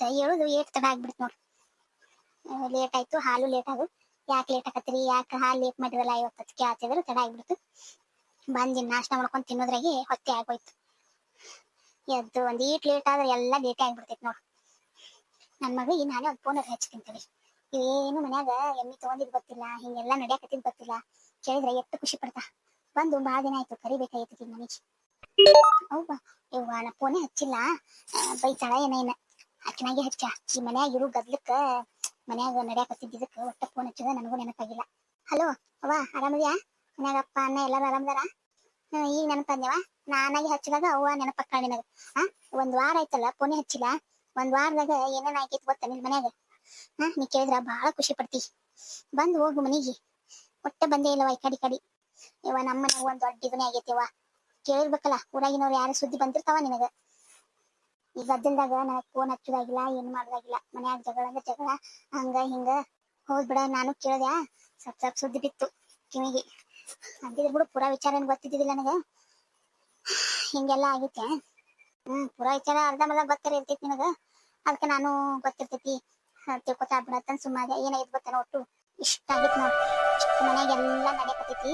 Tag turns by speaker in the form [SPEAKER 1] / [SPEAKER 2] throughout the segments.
[SPEAKER 1] ಮತ್ತ ಹೇಳುದು ಏಟ್ ತಡ ಆಗ್ಬಿಡ್ತು ನೋಡ್ರಿ ಲೇಟ್ ಆಯ್ತು, ಹಾಲು ಲೇಟ್ ಆಗು ಯಾಕೆ ಲೇಟ್ ಆಕತ್ರಿ? ಯಾಕೆ ಹಾಲು ಲೇಟ್ ಮಾಡಿರಲ್ಲ ಇವತ್ತು ಕೇಳ್ತಿದ್ರು ತಡ ಆಗ್ಬಿಡ್ತು. ಬಂದಿನ ನಾಷ್ಟ ಮಾಡ್ಕೊಂಡು ತಿನ್ನೋದ್ರಾಗೆ ಹೊತ್ತೆ ಆಗೋಯ್ತು. ಎದ್ದು ಒಂದು ಈಟ್ ಲೇಟ್ ಆದ್ರೆ ಎಲ್ಲ ಲೇಟ್ ಆಗ್ಬಿಡ್ತೈತಿ ನೋಡ್. ನನ್ ಮಗಳಿಗೆ ನಾನೇ ಒಂದ್ ಫೋನ್ ಹಚ್ಕೊಂತೀವಿ ಏನು ಮನ್ಯಾಗ ಎಮ್ಮಿ ತಗೊಂಡಿದ್ ಗೊತ್ತಿಲ್ಲ, ಹಿಂಗೆಲ್ಲ ನಡ್ಯಾಕತ್ತಿದ್ ಗೊತ್ತಿಲ್ಲ. ಕೇಳಿದ್ರೆ ಎಷ್ಟು ಖುಷಿ ಪಡ್ತಾ. ಬಂದು ಬಾಳ ದಿನ ಆಯ್ತು ಕರಿಬೇಕಾಗಿತ್ತು ಮನೆಗೆ. ಹೌದಾ ಇವ್ವ ನಾ ಫೋನೇ ಹಚ್ಚಿಲ್ಲ. ಬೈತಾಳ ಏನೇನ ಅಕ್ಕನಾಗೆ ಹಚ್ಚ ಈ ಮನ್ಯಾಗ ಇರು ಗದ್ಲಕ್ಕ, ಮನ್ಯಾಗ ನಡ್ಯಾಕ ನಡ್ಯಾಕತ್ತಿದ್ದಕ್ಕ ಒಟ್ಟ ಫೋನ್ ಹಚ್ಚಿದ ನನಗೂ ನೆನಪಾಗಿಲ್ಲ. ಹಲೋ, ಅವ್ವ, ಆರಾಮದ್ಯಾ? ಮನ್ಯಾಗ ಅಪ್ಪ, ಅಣ್ಣ ಎಲ್ಲರೂ ಆರಾಮದಾರ? ಈಗ ನೆನಪಂದ್ಯವ ನಾನಾಗಿ ಹಚ್ಚಿದಾಗ ಅವ್ವ ನೆನಪಕ್ಕ ನಿನಗ. ಹಾ ಒಂದ್ ವಾರ ಆಯ್ತಲ್ಲ ಫೋನೇ ಹಚ್ಚಿಲ್ಲ. ಒಂದ್ ವಾರದಾಗ ಏನೇನ್ ಆಗೈತಿ ಗೊತ್ತ ನಿನ್ ಮನ್ಯಾಗ? ಹಾ ನೀ ಕೇಳಿದ್ರ ಬಹಳ ಖುಷಿ ಪಡ್ತಿ. ಬಂದ್ ಹೋಗು ಮನಿಗೆ. ಒಟ್ಟ ಬಂದೇ ಇಲ್ಲವ ಈ ಕಡಿ ಕಡಿ. ಇವ ನಮ್ಮ ಮನ್ಯಾಗ ಒಂದ್ ದೊಡ್ಡ ಇದನ್ನೇ ಆಗೈತಿವ ಕೇಳಿರ್ಬೇಕಲ್ಲ, ಊರಾಗಿನವ್ರು ಯಾರು ಸುದ್ದಿ ಬಂದಿರ್ತಾವ ನಿನಗ? ಈ ಗದ್ದಲ್ದಾಗ ನನಗ್ ಫೋನ್ ಹಚ್ಚುದಾಗಿಲ್ಲ, ಏನ್ ಮಾಡೋದಾಗಿಲ್ಲ. ಮನ್ಯಾಗ ಜಗಳ ಅಂದ್ರೆ ಜಗಳ, ಹಂಗ ಹಿಂಗ ಹೋದ್ ಬಿಡ ನಾನು ಕೇಳ್ದೆ ಸ್ವಲ್ಪ ಸ್ವಲ್ಪ ಸುದ್ದಿ ಬಿತ್ತು ಕಿವಿಗೆ. ಅಂತಿದ್ರು ಬಿಡು, ಪೂರಾ ವಿಚಾರ ಏನ್ ಗೊತ್ತಿದ್ದಿಲ್ಲ ನನಗ. ಹಿಂಗೆಲ್ಲ ಆಗೈತೆ. ಹ್ಮ್, ಪೂರಾ ವಿಚಾರ ಅರ್ಧ ಮರ್ಧ ಗೊತ್ತಾರ ಇರ್ತೈತಿ ನನಗ. ಅದಕ್ಕೆ ನಾನು ಗೊತ್ತಿರ್ತೈತಿ. ತಿಳ್ಕೊತಾ ಬಿಡತ್ತನ್ ಸುಮ್ಮಾಗೆ ಏನಾಗಿದ್ ಗೊತ್ತೇನ ಒಟ್ಟು. ಇಷ್ಟ ಆಗಿತ್ತು ನೋಡ್. ಮನ್ಯಾಗ ಎಲ್ಲಾ ನಡೆಯಕತ್ತೈತಿ.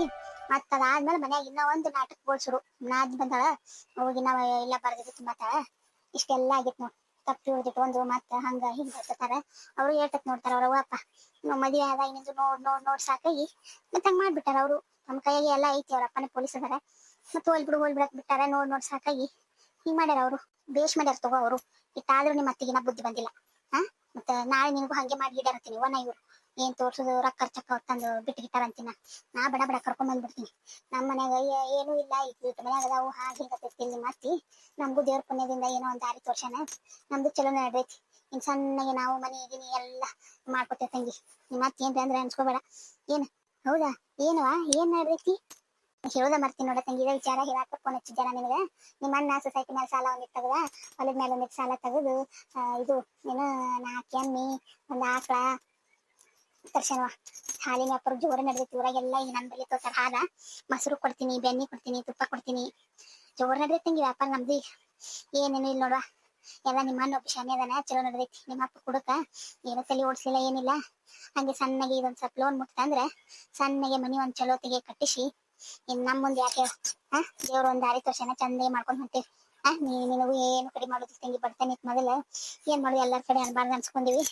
[SPEAKER 1] ಮತ್ತ ಅದಾದ್ಮೇಲೆ ಮನ್ಯಾಗ ಇನ್ನ ಒಂದು ನಾಟಕ ಶುರು. ನಾದ್ ಬಂದಾಳ. ಹೋಗಿ ನಾವ ಎಲ್ಲ ಬರ್ದಿತ್ತು ಮಾತಾಳ ಇಷ್ಟೆಲ್ಲ ಆಗಿತ್ ನೋಡ್. ತಪ್ಪಿ ಒಂದು ಮತ್ತ ಹಂಗ ಹಿಂಗ ಹೇಳ್ತಾರ ಅವ್ರು ಹೇಳ್ತಕ್ ನೋಡ್ತಾರ ಅವ್ರ ಅಪ್ಪ ಮದ್ವೆ ಆದಾಗ ನಿಂದು ನೋಡ್ ನೋಡ್ ನೋಡ್ ಸಾಕಾಗಿ. ಮತ್ತ ಹಂಗ ಮಾಡ್ಬಿಟ್ಟಾರ ಅವ್ರು. ನಮ್ ಕೈಯಾಗೆ ಎಲ್ಲಾ ಐತಿ ಅವ್ರ ಪೊಲೀಸ್ ಅದಾರ. ಮತ್ತ ಹೋಲ್ ಬಿಡು, ಹೋಲ್ ಬಿಡಕ್ ಬಿಟ್ಟಾರ, ನೋಡ್ ನೋಡ್ ಸಾಕಾಗಿ. ಹಿಂಗ್ ಮಾಡ್ಯಾರ ಅವ್ರು. ಬೇಷ್ ಮಾಡ್ಯಾರ ತಗೋ ಅವ್ರು. ಇಟ್ಟಾದ್ರೂ ನಿಮ್ಮ ಅತ್ತಿಗಿನ ಬುದ್ಧಿ ಬಂದಿಲ್ಲ. ಹಾ ಮತ್ತ ನಾಳೆ ನಿನಗೂ ಹಂಗೆ ಮಾಡಿ ಇಡಾರತ್ತೀನಿ ವನ ಇವ್ರು. ಏನ್ ತೋರ್ಸುದು, ರೊಕ್ಕ ಚಕ್ಕ ತಂದು ಬಿಟ್ಟು ಗಿಟ್ಟಾರಂತಿನ ನಾ ಬಡ ಬಡ ಕರ್ಕೊಂಡ್ ಬಂದ್ಬಿಡ್ತೀನಿ. ನಮ್ಮ ಮನ್ಯಾಗ ಏನು ಇಲ್ಲ ಇಟ್ಟು ಮನ್ಯಾಗ ಅದಾವು, ಹಾಗೆ ಹಿಂಗತ್ತೈತಿ ಇಲ್ಲಿ ಮಾತಿ ನಮಗೂ ದೇವ್ರ ಪುಣ್ಯದಿಂದ ಏನೋ ಒಂದ್ ದಾರಿ ತೋರ್ಸ್ಯಾನ. ನಮ್ದು ಚಲೋ ನಡ್ದೈತಿ. ಇನ್ ಸಣ್ಣಗೆ ನಾವು ಮನೆ ಇದೀನಿ ಎಲ್ಲ ಮಾಡ್ಕೊತೇವೆ ತಂಗಿ. ನಿಮ್ಮ ಅತ್ತಿ ಏನ್ರಿ ಅಂದ್ರೆ ಅನ್ಸ್ಕೋಬೇಡ. ಏನ್, ಹೌದಾ? ಏನವಾ ಏನ್ ನಡ್ದೈತಿ? ಹೇಳೋದ ಮರ್ತೀನಿ ನೋಡ ತಂಗಿ ವಿಚಾರ ಹೇಳಾಕ ಫೋನ್ ಹಚ್ಚಿದ್ದಾರ ನಿಮಗೆ ನಿಮ್ಮ ಅಣ್ಣ ಸೊಸೈಟಿ ಮೇಲೆ ಸಾಲ ಒಂದಿಟ್ಟು ತೆಗದ ಹೊಲದ ಮೇಲೆ ಒಂದಿಟ್ಟು ಸಾಲ ತೆಗೆದು. ಇದು, ಏನು ನಾಲ್ಕು ಎಮ್ಮಿ, ಒಂದ್ ಆಕಳ ತರ್ಸನವ ಹಾಲಿನ ವ್ಯಾಪಾರ ಜೋರ ನಡೆದೈತಿ ಊರಾಗೆಲ್ಲ. ಈಗ ನನ್ ಬಳಿ ತೋತಾರ ಹಾಲ. ಮೊಸರು ಕೊಡ್ತೀನಿ, ಬೆಣ್ಣೆ ಕೊಡ್ತೀನಿ, ತುಪ್ಪ ಕೊಡ್ತೀನಿ. ಜೋರ ನಡೆದೈತಿ ವ್ಯಾಪಾರ ನಮ್ದು. ಏನೇನು ಇಲ್ಲ ನೋಡುವ. ಎಲ್ಲ ನಿಮ್ಮ ಒಬ್ಬ ಶಾನೆ ಅದಾನ, ಚಲೋ ನಡೆದೈತಿ. ನಿಮ್ಮ ಅಪ್ಪ ಕುಡಕ. ಏನೋ ತಲೆ ಓಡಿಸ್ಲಿಲ್ಲ, ಏನಿಲ್ಲ. ಹಂಗೆ ಸಣ್ಣಗೆ ಇದೊಂದ್ ಸ್ವಲ್ಪ ಲೋನ್ ಮುಟ್ತಂದ್ರೆ ಸಣ್ಣಗೆ ಮನಿ ಒಂದ್ ಚಲೋ ತೆಗೆ ಕಟ್ಟಿಸಿ. ಇನ್ ನಮ್ ಮುಂದೆ ಯಾಕೆ ಹಾ ದೇವ್ರ ಒಂದ್ ದಾರಿ ತೋರ್ಸನ ಚಂದ ಮಾಡ್ಕೊಂಡ್ ಹೊಂಟೇವಿ. ಹಾ ನೀ, ನಿನಗೂ ಏನು ಕಡಿಮೆ ಮಾಡೋದು ತಂಗಿ ಬರ್ತೇನೆ ಮೊದಲ. ಏನ್ ಮಾಡೋದು ಎಲ್ಲಾರ ಕಡೆ ಅನ್ಬಾರ್ದು ಅನ್ಸ್ಕೊಂಡಿವಿ.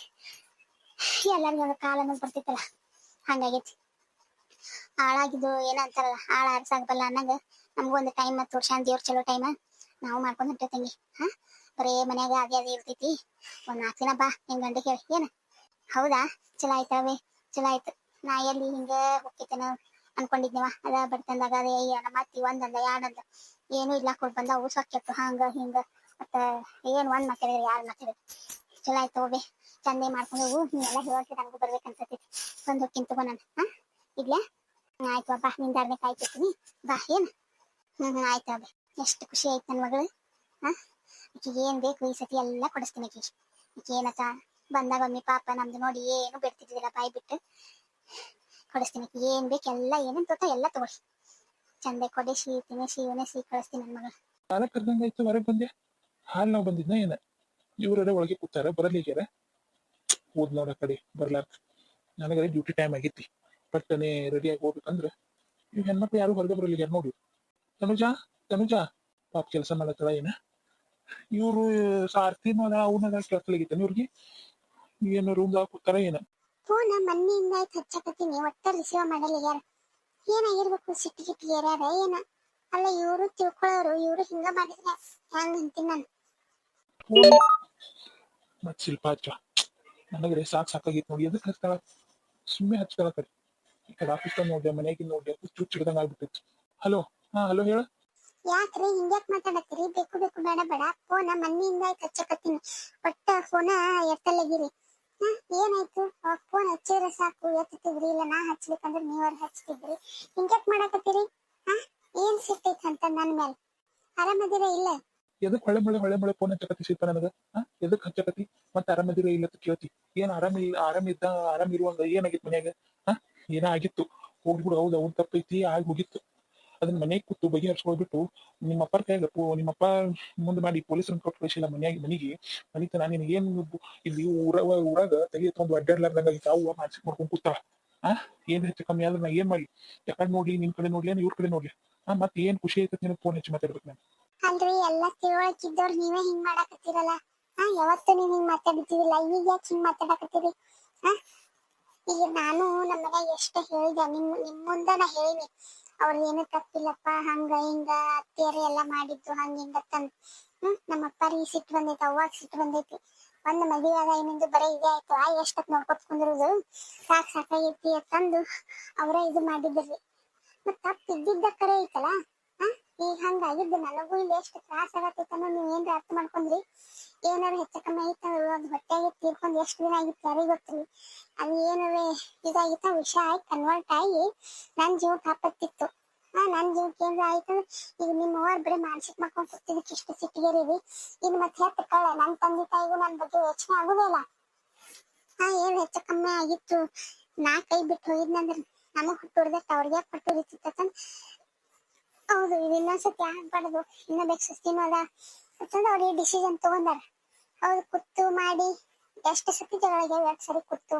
[SPEAKER 1] ಎಲ್ಲರಿಗೂ ಕಾಲ ಅನ್ನೋದು ಬರ್ತಿತ್ತಲ್ಲ. ಹಂಗಾಗೈತಿ. ಹಾಳಾಗಿದ್ದು ಏನ ಅಂತಾರಲ್ಲ, ಹಾಳ ಅನ್ನಂಗ ನಮಗೊಂದು ಟೈಮ್ ಮತ್ತು ವರ್ಷ ದೇವ್ರ ಚಲೋ ಟೈಮ್ ನಾವು ಮಾಡ್ಕೊಂಡ್ ಹೊಂಟೇವ್ ತಂಗಿ. ಹಾ, ಬರೇ ಮನ್ಯಾಗ ಅದೇ ಅದೇ ಇರ್ತೈತಿ. ಒಂದ್ ನಾಲ್ಕು ದಿನ ಬಾ, ನಿನ್ ಗಂಡ ಹೇಳಿ ಏನ? ಹೌದಾ? ಚಲೋ ಆಯ್ತವೆ ಚಲೋ ಆಯ್ತು. ನಾ ಎಲ್ಲಿ ಹಿಂಗ ಹೋಗ್ತೇನ ಅನ್ಕೊಂಡಿದ್ನವ ಅದ ಬಡ್ತಂದಾಗ ಅದೇ ನಮ್ಮ ಅತ್ತಿ ಒಂದಂದ ಎರಡಂದ ಏನು ಇಲ್ಲ ಕೊಡ್ ಬಂದ ಊಸಕ್ಕೆತ್ತು ಹಂಗ ಹಿಂಗ. ಮತ್ತ ಏನ್ ಒಂದ್ ಮಾತಾಡಿದ್ರೆ, ಯಾರು ಮಾತಾಡಿದ್ರು? ಚಲೋ ಆಯ್ತು ಹೋಗಿ ಚಂದೆ ಮಾಡ್ಕೊಂಡು ಹೋಗು, ನೀವೆಲ್ಲ ಹೇಳಿ ನನಗೂ ಬರ್ಬೇಕನ್ಸತೈತಿ. ಬಂದು ಹೋಗ್ತೀನಿ ತಗೋ ನಾನು. ಹಾ? ಇಡ್ಲೇ? ಆಯ್ತು ಬಾ ನಿಂದ ದಾರ್ನೆ ಕಾಯ್ತಿರ್ತೀನಿ ಬಾ, ಏನು? ಹ್ಮ್ ಆಯ್ತು ಅಬ್ಬೆ. ಎಷ್ಟು ಖುಷಿ ಆಯ್ತು ನನ್ನ ಮಗಳು. ಹಾ? ಈಕೆ ಏನ್ ಬೇಕು ಈ ಸತಿ ಎಲ್ಲ ಕೊಡಿಸ್ತೀನಿ ಈಕೆ ಈಕೆ ಏನತ್ತ? ಬಂದಾಗ ಒಮ್ಮೆ ಪಾಪ ನಮ್ದು ನೋಡಿ ಏನು ಬಿಡ್ತಿದ್ದಿಲ್ಲ, ಬಾಯಿ ಬಿಟ್ಟು. ಕೊಡಿಸ್ತೀನಿ. ಈಕೆ ಏನ್ ಬೇಕು ಎಲ್ಲ, ಏನೇನ್ ತೋತ ಎಲ್ಲ ತಗೊಳ್ಳಿ. ಚಂದ ಕೊಡಿಸಿ ತಿನ್ನಿಸಿ ಉಣಿಸಿ ಕಳಿಸ್ತೀನಿ ನನ್ನ ಮಗಳು.
[SPEAKER 2] ಸಾಲ ಕರ್ದಂಗಾಯ್ತು, ಹೊರಗೆ ಬಂದೆ. ಹಾಲ್ ನಾವು ಬಂದಿದ್ನ ಏನ? ಇವ್ರೆ ಒಳಗೆ ಕೂತಾರ ಬರಲಿಗ್ಯಾರ ಹೋದ್ ನೋಡ ಕಡೆ ಬರ್ಲಾರ್ಕ ನನಗರೆ ಡ್ಯೂಟಿ ಟೈಮ್ ಆಗೈತಿ ಪಟ್ಟನೆ ರೆಡಿಯಾಗಿ ಹೋಗ್ಬೇಕಂದ್ರೆ ಇವ್ ಹೆಣ್ಮಕ್ಳು ಯಾರು ಹೊರಗೆ ಬರಲಿಗ್ಯಾರ ನೋಡಿ. ತನುಜಾ ತನುಜಾ ಪಾಪ ಕೆಲಸ ಮಾಡತ್ತಳ ಏನ? ಇವ್ರು ಸಾರ್ತಿನೂ ಅದ ಅವನ ಕೇಳ್ತಲಾಗಿತ್ತಾನ ಇವ್ರಿಗೆ. ಏನು ರೂಮ್ದಾಗ ಕೂತಾರ ಏನ?
[SPEAKER 1] ಫೋನ್ ಮೊನ್ನೆಯಿಂದ ಆಯ್ತು ಹಚ್ಚಕತ್ತೀನಿ. ಒಟ್ಟ ರಿಸೀವ್ ಮಾಡಲ್ಲ ಯಾರು? ಏನಾಗಿರ್ಬೇಕು ಸಿಟ್ಟಿ ಗಿಟ್ಟಿ ಯಾರ್ಯಾರ ಏನ? ಅಲ್ಲ ಇವರು ತಿಳ್ಕೊಳ್ಳೋರು ಇವರು ಹಿಂಗ ಮಾಡಿದ್ರೆ ಹೆಂಗ ಅಂತೀನಿ ನಾನು.
[SPEAKER 2] ಫೋನ್ ಮತ್ ಶಿಲ್ಪ ನನಗರೆ ಸಾಕ್ ಸಾಕಾಗಿತ್ತು ನೋಡಿ. ಎದಕ್ಕೆ ಹಚ್ತಾಳ ಸುಮ್ಮನೆ ಹಚ್ತಾಳ ಕಡೆ ಈ ಕಡೆ ಆಫೀಸ್ ನೋಡ್ದೆ ಮನೆಗೆ ನೋಡ್ದೆ ಹುಚ್ಚು ಹಿಡ್ದಂಗ್ ಆಗ್ಬಿಟ್ಟಿತ್ತು. ಹಲೋ ಹಾ ಹಲೋ ಹೇಳ.
[SPEAKER 1] ಯಾಕ್ರಿ ಹಿಂಗ್ಯಾಕ್ ಮಾತಾಡತ್ತೀರಿ? ಬೇಕು ಬೇಕು, ಬೇಡ ಬೇಡ. ಫೋನ ಮನ್ನಿಯಿಂದ ಆಯ್ತು, ಹಚ್ಚಕತ್ತೀನಿ. ಒಟ್ಟ ಫೋನ ಎತ್ತಲಗಿರಿ ಏನಾಯ್ತು? ಫೋನ್ ಹಚ್ಚಿದ್ರೆ ಸಾಕು, ಎತ್ತುತ್ತಿದ್ರಿ? ಇಲ್ಲ, ನಾ ಹಚ್ಬೇಕಂದ್ರೆ ನೀವ್ರ ಹಚ್ತಿದ್ರಿ. ಹಿಂಗ್ಯಾಕ್ ಮಾಡಕತ್ತೀರಿ? ಹಾ, ಏನ್ ಸಿಟ್ಟೈತ್ ಅಂತ ನನ್ ಮೇಲೆ? ಆರಾಮದಿರ ಇಲ್ಲ?
[SPEAKER 2] ಎದಕ್ ಹೊಳೆ ಮಳೆ ಹೊಳೆ ಮಳೆ ಫೋನ್ ಹಚ್ಚಕತಿ ಸೀತ ನನಗ? ಎದಕ್ ಹಚ್ಚಕತಿ ಮತ್ತೆ ಆರಾಮದಿರ ಇಲ್ಲ ಅಂತ ಕೇಳ್ತಿ. ಏನ್ ಆರಾಮ ಇಲ್ಲ ಆರಾಮ ಇದ್ದ, ಆರಾಮ ಇರುವಂಗ ಏನಾಗಿತ್ತು ಮನ್ಯಾಗ? ಹಾ ಏನ ಆಗಿತ್ತು? ಹೋಗ್ಬಿಡು ಹೌದು ಅವ್ರ ತಪ್ಪೈತಿ ಆಗಿ ಹೋಗಿತ್ತು. ಅದನ್ನ ಮನೆಗೆ ಕೂತು ಬಗೆಹರಿಸ್ಕೊಳ್ಬಿಟ್ಟು ನಿಮ್ಮ ಅಪ್ಪರ ಕೈಯಾಗ ಪೋ, ನಿಮ್ಮಪ್ಪ ಮುಂದೆ ಮಾಡಿ ಪೊಲೀಸರನ್ನ ಕೊಟ್ಟು ಕಳಿಸಿಲ್ಲ ಮನ್ಯಾಗ, ಮನೆಗೆ. ಮನಿತನ ನಿನಗೆ ಏನ್ ಇಲ್ಲಿ ಊರ, ಊರಾಗ ತಲೆ ಎತ್ಕೊಂಡು ಅಡ್ಡಾಡ್ಲಾರ್ದಂಗ ತಾವು ಮಾನಸಿಕ ಮಾಡ್ಕೊಂಡ್ ಕೂತಾಳ. ಆ? ಏನ್ ಹೆಚ್ಚು ಕಮ್ಮಿ ಆದ್ರೆ ನಾ ಏನ್ ಮಾಡಿ? ಯಾಕಡೆ ನೋಡ್ಲಿ ನಿನ್ ಕಡೆ ನೋಡ್ಲಿ ಇವ್ರ ಕಡೆ ನೋಡ್ಲಿ? ಆ? ಮತ್ತೆ ಏನ್ ಖುಷಿ ಐತೆ ನಿನಗೆ ಫೋನ್ ಹೆಚ್ಚು ಮಾತಾಡ್ಬೇಕು ನಾನು.
[SPEAKER 1] ಅಲ್ರಿ, ಎಲ್ಲ ತಿಳುವಳಿಕಿದ್ದವ್ರ ನೀವೇ ಹಿಂಗ್ ಮಾಡಾಕತ್ತೀರಲ್ಲ? ಹಾ, ಯಾವತ್ತು ನೀವ್ ಹಿಂಗ್ ಮಾತಾಡ್ತಿದಿಲ್ಲ ಈಗ ಯಾಕೆ ಹಿಂಗ್ ಮಾತಾಡಕತ್ತೀರಿ? ಹಾ? ಈಗ ನಾನು ನಮ್ಮ ಮನ್ಯಾಗ ಎಷ್ಟ ಹೇಳಿದೆ, ನಿಮ್ ನಿಮ್ ಮುಂದ ನಾ ಹೇಳಿನಿ. ಅವ್ರ ಏನು ತಪ್ಪಿಲ್ಲಪ್ಪ, ಹಂಗ ಹಿಂಗ ಅತ್ತಿಯರು ಎಲ್ಲ ಮಾಡಿದ್ದು, ಹಂಗ ಹಿಂಗ ತಂದ್. ಹ್ಮ್, ನಮ್ಮ ಅಪ್ಪರಿಗೆ ಸಿಟ್ಟು ಬಂದೈತಿ, ಅವ್ವಾಗ ಸಿಟ್ಟು ಬಂದೈತಿ. ಒಂದ್ ಮದುವೆ ಆದ ಇನ್ನೊಂದು ಬರೀ ಇದೇ ಆಯ್ತು. ಆ ಎಷ್ಟತ್ ನೋಡ್ಕೊತ್ ಕುಂದಿರೋದು? ಸಾಕ್ ಸಾಕಾಗೈತಿ ಅಂತಂದು ಅವ್ರ ಇದು ಮಾಡಿದ್ರಿ. ಮತ್ ತಪ್ಪ ಇದ್ದಿದ್ದ ಕರೆ ಐತಲ್ಲ? ಈಗ ಹಂಗಾಗಿದ್ದು ನನಗೂ ಇಲ್ಲಿ ಎಷ್ಟು ತ್ರಾಸ ಆಗತ್ತೈತನ್ನೋ ನೀವ್ ಏನ್ರ ಅರ್ಥ ಮಾಡ್ಕೊಂಡ್ರಿ? ಏನಾರ ಹೆಚ್ಚು ಕಮ್ಮಿ ಆಯ್ತು ಅದು ಹೊಟ್ಟೆಗೆ ತೀರ್ಕೊಂಡ್ ಎಷ್ಟು ದಿನ ಆಗಿತ್ತು ಯಾರಿಗೆ ಗೊತ್ತ್ರಿ? ಅದು ಏನಾರ ಇದಾಗಿತ್ತ? ವಿಷ ಆಯ್ತು ಕನ್ವರ್ಟ್ ಆಗಿ ನನ್ ಜೀವ ಕಾಪತ್ತಿತ್ತು ಹಾ ನನ್ ಜೀವಕ್ಕೆ ಏನ್ರ ಆಯ್ತು? ಈಗ ನಿಮ್ಮ ಅವ್ರ ಬರೀ ಮಾನಸಿಕ ಮಾಡ್ಕೊಂಡ್ ಸುತ್ತಿದ್ದಕ್ಕೆ ಇಷ್ಟು ಸಿಟ್ಟಿಗೆರಿವಿ ಇನ್ನು ಮತ್ತೆ ಹೆತ್ತ ಕಳೆ ನನ್ ತಂದೆ ತಾಯಿಗೂ ನನ್ ಬಗ್ಗೆ ಯೋಚನೆ ಆಗುದಿಲ್ಲ ಹಾ ಏನ್ ಹೆಚ್ಚು ಕಮ್ಮಿ ಆಗಿತ್ತು? ನಾ ಕೈ ಬಿಟ್ಟು ಹೋಗಿದ್ನಂದ್ರೆ ನಮಗ್ ಹುಟ್ಟು ಹೊಡ್ದಟ್ ಅವ್ರಿಗೆ ಪಟ್ಟು ಹಿಡಿತಿತ್ತಂತ ಹೌದು, ಇದು ಇನ್ನೊಂದ್ಸತಿ ಆಗ್ಬಾರ್ದು. ಇನ್ನ ಬೇಕು ಸುಸ್ತಿನೂ ಅದ ಅಂತಂದು ಅವ್ರಿಗೆ ಡಿಸಿಷನ್ ತಗೊಂಡಾರ. ಅವ್ರು ಕುತ್ತು ಮಾಡಿ, ಎಷ್ಟು ಸತಿ ಜಗಳ ಆಗ್ಯಾವ ಎರಡ್ ಸರಿ ಕುತ್ತು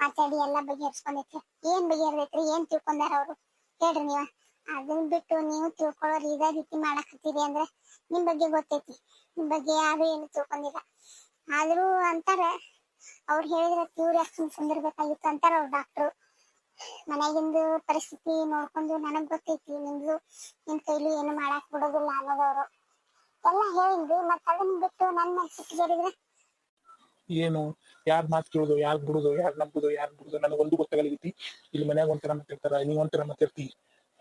[SPEAKER 1] ಮಾತಾಡಿ ಎಲ್ಲ ಬಗೆಹರಿಸ್ಕೊಂಡೈತಿ ಏನ್ ಬಗೆಹರ್ಬೇಕ್ರಿ ಏನ್ ತಿಳ್ಕೊಂಡಾರ ಅವ್ರು? ಹೇಳ್ರಿ ನೀವ. ಅದನ್ನ ಬಿಟ್ಟು ನೀವು ತಿಳ್ಕೊಳ್ಳೋರು ಇದೇ ರೀತಿ ಮಾಡಕತ್ತೀರಿ ಅಂದ್ರೆ ನಿಮ್ ಬಗ್ಗೆ ಗೊತ್ತೈತಿ. ನಿಮ್ ಬಗ್ಗೆ ಯಾರು ಏನು ತಿಳ್ಕೊಂಡಿಲ್ಲ. ಆದ್ರೂ ಅಂತಾರೆ. ಅವ್ರು ಹೇಳಿದ್ರೆ ಸುಮ್ ಕುಂದಿರ್ಬೇಕಾಗಿತ್ತು ಅಂತಾರ ಅವ್ರು ಡಾಕ್ಟ್ರು ಮನೆಗಿಂದು ಪರಿಸ್ಥಿತಿ ನೋಡ್ಕೊಂಡು ನನಗ್ ಗೊತ್ತೈತಿ ನಿಮ್ದು ನಿಮ್ ಕೈಲಿ ಏನು ಮಾಡಾಕ್ ಬಿಡೋದಿಲ್ಲ ಅನ್ನೋದವ್ರು. ಎಲ್ಲ ಹೇಳಿದ್ವಿ, ಮತ್ತ ಅದನ್ನ ಬಿಟ್ಟು ನನ್ ಮನ್ಸಿಗೆ ಜರಿದ್ರೆ
[SPEAKER 2] ಏನು, ಯಾರ್ ಮಾತು ಕೇಳೋದು, ಯಾರ್ ಬಿಡುದು, ಯಾರ್ ನಂಬುದು, ಯಾರ್ ಬಿಡುದು ನನಗೊಂದು ಗೊತ್ತಾಗಲಿಗೈತಿ ಇಲ್ಲಿ ಮನ್ಯಾಗ ಒಂಥರ ಮಾತಾಡ್ತಾರ ನೀವ್ ಒಂಥರ ಮಾತಾಡ್ತಿ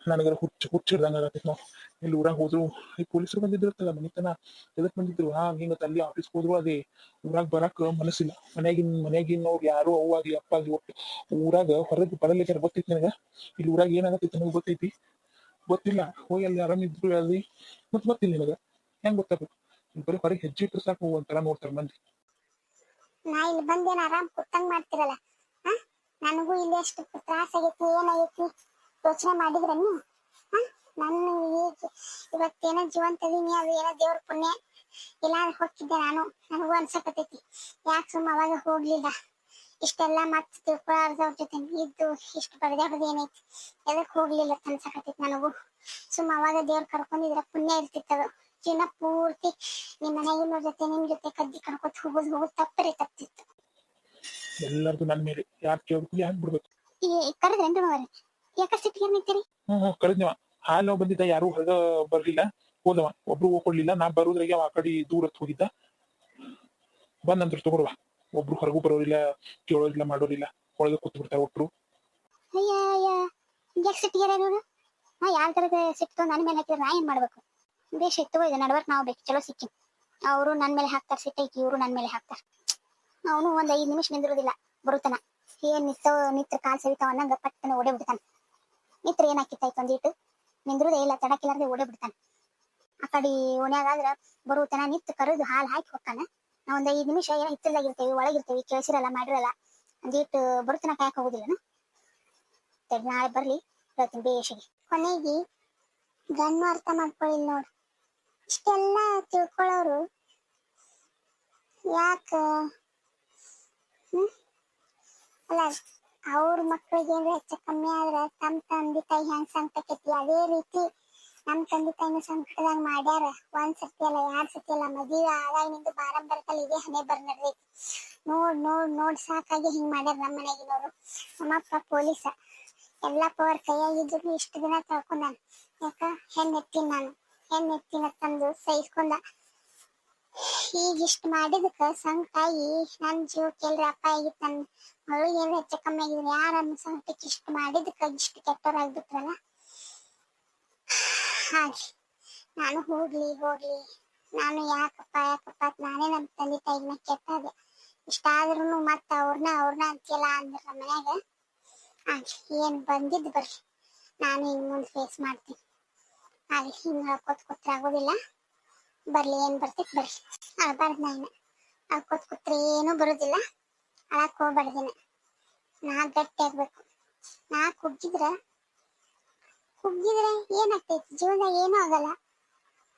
[SPEAKER 2] ನನಗರ ಹುಚ್ಚ ಹುಚ್ಚ ಹಿಡ್ದಂಗ ಆಗತ್ತೈತಿ ನಾವು ಇಲ್ಲಿ ಊರಾಗ ಹೋದ್ರು, ಈ ಪೊಲೀಸರು ಬಂದಿದ್ದಿರ್ತಲ್ಲ ಮನಿತನ? ಎದಕ್ ಬಂದಿದ್ರು? ಹಾ, ಹಿಂಗ ಅಲ್ಲಿ ಆಫೀಸ್ ಹೋದ್ರು ಅದೇ. ಊರಾಗ ಬರಾಕ ಮನಸ್ಸಿಲ್ಲ. ಮನ್ಯಾಗಿನ್ ಮನ್ಯಾಗಿನವ್ರು ಯಾರು ಅವ್ವಾಗ್ಲಿ ಅಪ್ಪಾಗ್ಲಿ ಒಟ್ಟು. ಊರಾಗ ಹೊರಗೆ ಬರಲಿಕ್ಕೆ ಗೊತ್ತೈತಿ ನನಗ? ಇಲ್ಲಿ ಊರಾಗ ಏನಾಗತ್ತೈತಿ ನನಗೆ ಗೊತ್ತೈತಿ? ಗೊತ್ತಿಲ್ಲ. ಹೋಗಿ ಅಲ್ಲಿ ಆರಾಮಿದ್ರು ಅಲ್ಲಿ. ಮತ್ ಗೊತ್ತಿಲ್ಲ ನಿನಗ? ಹೆಂಗ್ ಗೊತ್ತಾಗ್ಬೇಕು? ಬರೀ ಹೊರಗೆ ಹೆಜ್ಜೆ ಇಟ್ಟರೆ ಸಾಕು, ಒಂಥರ ನೋಡ್ತಾರ ಮಂದಿ.
[SPEAKER 1] ನಾ ಇಲ್ಲಿ ಬಂದೇನ ಆರಾಮ್ ಕುತ್ತಂಗ್ ಮಾಡ್ತಿರಲ್ಲ? ನನಗೂ ಇಲ್ಲಿ ಎಷ್ಟು ತ್ರಾಸ ಆಗೈತಿ ಏನಾಗೈತಿ ಯೋಚನೆ ಮಾಡಿದ್ರ ನೀವು ಹ? ನನ್ನ ಇವತ್ತೇನ ಇವತ್ತೇನೋ ಜೀವಂತ ಅದೀನಿ ಅದು ಏನೋ ದೇವ್ರ ಪುಣ್ಯ. ಇಲ್ಲ ಹೋಗ್ತಿದ್ದೆ ನಾನು. ನನಗೂ ಅನ್ಸಕತೈತಿ ಯಾಕೆ ಸುಮ್ಮ ಅವಾಗ ಹೋಗ್ಲಿಲ್ಲ? ಇಷ್ಟೆಲ್ಲ ಮತ್ ತಿಳ್ಕೊಳಾರ್ದವ್ರ ಜೊತೆ ಇದ್ದು ಇಷ್ಟು ಬಡ್ದಾಡೋದು ಏನೈತಿ? ಎದಕ್ ಹೋಗ್ಲಿಲ್ಲ ಅನ್ಸಕತೈತಿ ನನಗೂ. ಸುಮ್ಮ ಅವಾಗ ದೇವ್ರ ಕರ್ಕೊಂಡಿದ್ರ ಪುಣ್ಯ ಇರ್ತಿತ್ತದು ಜೀವನ ಪೂರ್ತಿ ನಿಮ್ ಮನೆಗಿನ ಜೊತೆ ನಿಮ್ ಜೊತೆ ಕದ್ದಿ ಕರ್ಕೊತ್ ಹೋಗೋದು ಹೋಗೋದು ತಪ್ಪರೆ ತಪ್ತಿತ್ತು.
[SPEAKER 2] ಎಲ್ಲರದು ನನ್ನ ಮೇಲೆ ಯಾರು ಕೇಳ್ಬೇಕು ಯಾಕ್ ಬಿಡ್ಬೇಕು?
[SPEAKER 1] ಈ ಕರೆದ್ರೇನ್ರಿ ಮಾವ್ರೆ? ಯಾಕ ಸಿಟ್ಟಿಗೆ ನಿಂತೀರಿ
[SPEAKER 2] ಹ್ಮ್ ಹ್ಮ್ ಕಳೆದ್ನವ. ಹಾಲ್ ನಾವ್ ಬಂದಿದ್ದ ಯಾರು ಹೊರಗ ಬರ್ಲಿಲ್ಲ. ಹೋದವ. ಒಬ್ರು ಹೋಗ್ಕೊಡ್ಲಿಲ್ಲ ನಾ ಬರೋದ್ರಾಗೆ ಅವ ಆ ಕಡೆ ದೂರ ಹೊತ್ತು ಹೋಗಿದ್ದ. ಬಂದಂದ್ರ ತಗೊಳ್ವ. ಒಬ್ರು ಹೊರಗು ಬರೋರಿಲ್ಲ ಕೇಳೋರಿಲ್ಲ ಮಾಡೋರಿಲ್ಲ. ಒಳಗೆ ಕೂತ್ ಬಿಡ್ತಾರ ಒಟ್ರು
[SPEAKER 1] ಅಯ್ಯ ಅಯ್ಯ. ಯಾಕೆ ಸಿಟ್ಟಿಗೆ ಇರೋರು ನಾ ಯಾವ ತರದ ಸಿಟ್ಟು ನನ್ನ ಮೇಲೆ ಹಾಕಿದ್ರೆ ನಾ ಏನ್ ಮಾಡ್ಬೇಕು? ಬೇಷ್ ಇತ್ತು ಇದು ನಡ್ವರ್ಕ್ ನಾವು ಬೇಕು. ಚಲೋ ಸಿಕ್ಕಿ. ಅವರು ನನ್ ಮೇಲೆ ಹಾಕ್ತಾರ ಸಿಟ್ಟೈತಿ ಇವರು ನನ್ ಮೇಲೆ ಹಾಕ್ತಾರ. ಅವನು ಒಂದ್ ಐದ್ ನಿಮಿಷ ನಿಂದಿರೋದಿಲ್ಲ. ಬರುತ್ತಾನ ಏನ್ ನಿತ್ತ ನಿತ್ರ ಕಾಲ್ ಸವಿತಾವ ಅನ್ನಂಗ ಪಟ್ಟನ ಓಡೇ ಬಿಡ್ತಾನ. ನಿತ್ರ ಏನಾಕಿತ್ತಾಯ್ತು ಒಂದಿಟ್ಟು ನಿಂದ್ರದೇ ಇಲ್ಲ ತಡಕಿಲಾರ್ದೆ ಓಡೇ ಬಿಡ್ತಾನ ಆ ಕಡೆ ಓಣ್ಯಾಗಾದ್ರ ಬರುತ್ತಾನ ನಿತ್ತು ಕರೆದು ಹಾಲು ಹಾಕಿ ಹೋಗ್ತಾನ ನಾವ್ ಒಂದ್ ಐದ್ ನಿಮಿಷ ಏನೋ ಹಿತ್ತಲ್ದಾಗಿರ್ತೇವಿ, ಒಳಗಿರ್ತೇವಿ, ಕೇಳಿಸಿರಲ್ಲ ಮಾಡಿರಲ್ಲ ಒಂದಿಟ್ಟು ಬರುತ್ತನ ಕಾಯಕ್ ಹೋಗುದಿಲ್ಲನ? ತಡಿ ನಾಳೆ ಬರ್ಲಿ ಹೇಳ್ತೀನಿ ಬೇಷಿಗೆ. ಕೊನೆಗೆ ಗಣ್ಣು ಅರ್ಥ ಮಾಡ್ಕೊಳ್ಳಿಲ್ಲ ನೋಡ್. ಇಷ್ಟೆಲ್ಲ ತಿಳ್ಕೊಳ್ಳೋರು ಯಾಕ, ಹ್ಮ್? ಅಲ್ಲ ಅವ್ರ ಮಕ್ಕಳಿಗೆ ಏನ್ರ ಹೆಚ್ಚು ಕಮ್ಮಿ ಆದ್ರ ತಮ್ಮ ತಂದೆ ತಾಯಿ ಹೆಂಗ್ ಸಂಕಟೈತಿ ಅದೇ ರೀತಿ ನಮ್ ತಂದೆ ತಾಯಿನ ಸಂಕಟದಾಗ ಮಾಡ್ಯಾರ. ಒಂದ್ ಸತಿ ಅಲ್ಲ, ಎರಡ್ ಸತಿ ಅಲ್ಲ, ಮದುವೆ ಆದಾಗಿನಿಂದ ಬಾರಂಬರಕಲ್ಲಿ ಇದೇ ಹಣೆ ಬರ್ ನಡ್ದೈತಿ ನೋಡ್ ನೋಡ್ ನೋಡ್ ಸಾಕಾಗಿ ಹಿಂಗ್ ಮಾಡ್ಯಾರ ನಮ್ಮ ಮನೆಗಿನವ್ರು ನಮ್ಮಪ್ಪ ಪೊಲೀಸ. ಎಲ್ಲಾ ಪವರ್ ಕೈಯಾಗಿದ್ರು ಇಷ್ಟು ದಿನ ತಳ್ಕೊಂಡಾನ. ಯಾಕ? ಹೆಣ್ಣೆತ್ತಿನ ನಾನು. ಹೆಣ್ಣೆತ್ತಿನ ತಂದು ಸಹಿಸ್ಕೊಂಡ. ಈಗ ಇಷ್ಟ ಮಾಡಿದಕ್ಕ ಸಂಕಟಾಗಿ ನನ್ ಜೀವಕ್ಕೆ ಎಲ್ರ ಅಪ್ಪ ಆಗಿತ್ತು ನನ್ ಮಗಳಿಗೆ ಏನ್ರ ಹೆಚ್ಚು ಕಮ್ಮಿ ಆಗಿದ್ರು ಯಾರ ಸಂಕಟಕ್ಕೆ ಇಷ್ಟ ಮಾಡಿದಕ್ಕ ಇಷ್ಟು ಕೆಟ್ಟವರಾಗ್ಬಿಟ್ರಲ್ಲ ಹಾಗೆ ನಾನು ಹೋಗ್ಲಿ ಹೋಗ್ಲಿ. ನಾನು ಯಾಕಪ್ಪ ಯಾಕಪ್ಪ ನಾನೇ ನಮ್ಮ ತಂದೆ ತಾಯಿನ ಕೆಟ್ಟದೆ. ಇಷ್ಟಾದ್ರೂ ಮತ್ತ ಅವ್ರನ್ನ ಅವ್ರನ್ನ ಅಂತೆಲ್ಲ ಅಂದ್ರ ಮನ್ಯಾಗ. ಹಾಗೆ ಏನ್ ಬಂದಿದ್ ಬರ್ರಿ. ನಾನು ಇನ್ ಮುಂದೆ ಫೇಸ್ ಮಾಡ್ತೀನಿ. ಅಲ್ಲಿ ಹಿಂಗ್ ಕೊತ್ ಆಗೋದಿಲ್ಲ. ಬರ್ಲಿ, ಏನ್ ಬರ್ತೈತಿ ಬರ್ರಿ ಅಳ್ಬಾರ್ದು ನಾನು. ಕೂತ್ ಕೂತ್ರೆ ಏನೂ ಬರೋದಿಲ್ಲ. ಅಳಕ್ ಹೋಗ್ಬಾರ್ದಿನ ನಾ ಗಟ್ಟಿ ಆಗ್ಬೇಕು. ನಾ ಕುಗ್ಗಿದ್ರ ಕುಗ್ಗಿದ್ರೆ ಏನಾಗ್ತೈತಿ? ಜೀವನದಾಗ ಏನೂ ಆಗಲ್ಲ.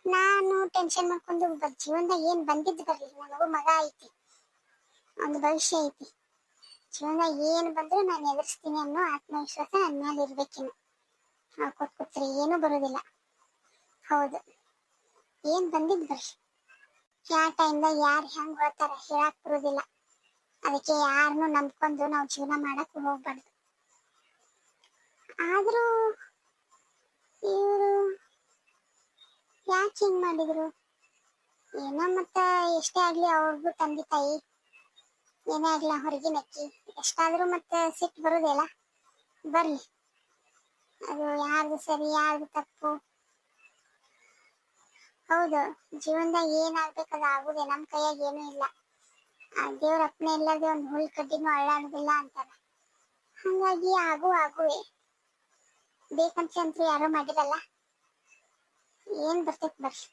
[SPEAKER 1] ನಾನು ಟೆನ್ಷನ್ ಮಾಡ್ಕೊಂಡು ಜೀವನದಾಗ ಏನ್ ಬಂದಿದ್ ಬರ್ಲಿ. ನನಗೂ ಮಗ ಐತಿ. ಒಂದು ಭವಿಷ್ಯ ಐತಿ. ಜೀವನದಾಗ ಏನ್ ಬಂದ್ರು ನಾನು ಎದುರಿಸ್ತೀನಿ ಅನ್ನೋ ಆತ್ಮವಿಶ್ವಾಸ ನನ್ನ ಮೇಲೆ ಇರ್ಬೇಕಿನ್ನು ಕೂತ್ ಕೂತ್ರೆ ಏನೂ ಬರೋದಿಲ್ಲ. ಹೌದು. ಏನ್ ಬಂದಿದ್ ಬರ್ರಿ ಯಾವ ಟೈಮ್ದಾಗ ಯಾರು ಹೆಂಗ್ ಹೇಳ್ತಾರ ಹೇಳಕ್ ಬರೋದಿಲ್ಲ. ಅದಕ್ಕೆ ಯಾರನ್ನು ನಂಬ್ಕೊಂಡು ನಾವು ಜೀವನ ಮಾಡಕ್ ಹೋಗ್ಬಾರ್ದು. ಆದ್ರೂ ಇವರು ಯಾಕೆ ಹಿಂಗ್ ಮಾಡಿದ್ರು? ಏನೋ ಮತ್ತ ಎಷ್ಟೇ ಆಗ್ಲಿ ಅವ್ರಿಗೂ ತಂದೆ ತಾಯಿ, ಏನೇ ಆಗ್ಲಿ ಹೊರಗಿನ ಅಕ್ಕಿ ಎಷ್ಟಾದ್ರೂ ಮತ್ತೆ ಸಿಟ್ಟು ಬರುದಿಲ್ಲ ಬರ್ಲಿ. ಅದು ಯಾರ್ದು ಸರಿ, ಯಾರ್ದು ತಪ್ಪು ಹೌದು, ಜೀವನದಾಗ ಏನಾಗ್ಬೇಕು ಅದು ಆಗುದೇ, ನಮ್ ಕೈಯಾಗ ಏನು ಇಲ್ಲ. ಆ ದೇವ್ರ ಅಪ್ಪನೆ ಇಲ್ಲದೆ ಒಂದ್ ಹುಲ್ ಕಡ್ಡಿನೂ ಅಳ್ಳಾಡುದಿಲ್ಲ ಅಂತಾರ. ಹಂಗಾಗಿ ಆಗು, ಆಗುವೆ. ಬೇಕಂತ ಅಂತೂ ಯಾರು ಮಾಡಿರಲ್ಲ. ಏನ್ ಬರ್ತೈತ್ ಬರ್ರಿ